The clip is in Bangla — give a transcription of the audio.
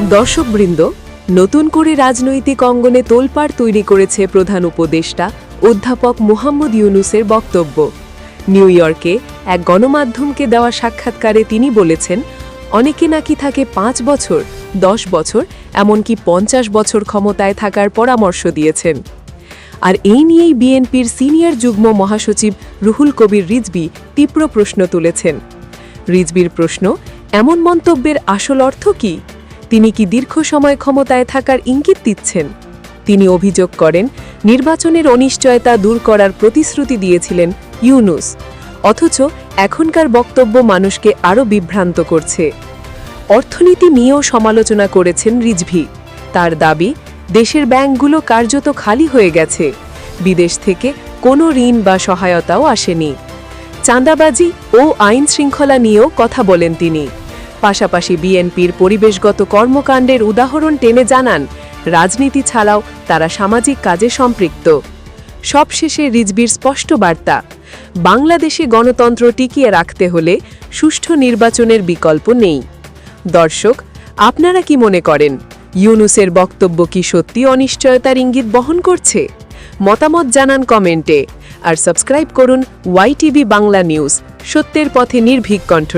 দর্শকবৃন্দ, নতুন করে রাজনৈতিক অঙ্গনে তোলপাড় তৈরি করেছে প্রধান উপদেষ্টা অধ্যাপক মোহাম্মদ ইউনুসের বক্তব্য। নিউ ইয়র্কে এক গণমাধ্যমকে দেওয়া সাক্ষাৎকারে তিনি বলেছেন, অনেকে নাকি থাকে পাঁচ বছর, দশ বছর, এমনকি পঞ্চাশ বছর ক্ষমতায় থাকার পরামর্শ দিয়েছেন। আর এই নিয়েই বিএনপির সিনিয়র যুগ্ম মহাসচিব রুহুল কবির রিজবি তীব্র প্রশ্ন তুলেছেন। রিজবির প্রশ্ন, এমন মন্তব্যের আসল অর্থ কি? তিনি কি দীর্ঘ সময় ক্ষমতায় থাকার ইঙ্গিত দিচ্ছেন? তিনি অভিযোগ করেন, নির্বাচনের অনিশ্চয়তা দূর করার প্রতিশ্রুতি দিয়েছিলেন ইউনুস, অথচ এখনকার বক্তব্য মানুষকে আরও বিভ্রান্ত করছে। অর্থনীতি নিয়েও সমালোচনা করেছেন রিজভি। তার দাবি, দেশের ব্যাংকগুলো কার্যত খালি হয়ে গেছে, বিদেশ থেকে কোনো ঋণ বা সহায়তাও আসেনি। চাঁদাবাজি ও আইন শৃঙ্খলা নিয়েও কথা বলেন তিনি। পাশাপাশি বিএনপির পরিবেশগত কর্মকাণ্ডের উদাহরণ টেনে জানান, রাজনীতি ছাড়াও তারা সামাজিক কাজে সম্পৃক্ত। সবশেষে রিজবির স্পষ্ট বার্তা, বাংলাদেশে গণতন্ত্র টিকিয়ে রাখতে হলে সুষ্ঠু নির্বাচনের বিকল্প নেই। দর্শক, আপনারা কি মনে করেন, ইউনুসের বক্তব্য কি সত্যি অনিশ্চয়তার ইঙ্গিত বহন করছে? মতামত জানান কমেন্টে, আর সাবস্ক্রাইব করুন ওয়াইটিভি বাংলা নিউজ, সত্যের পথে নির্ভীক কণ্ঠ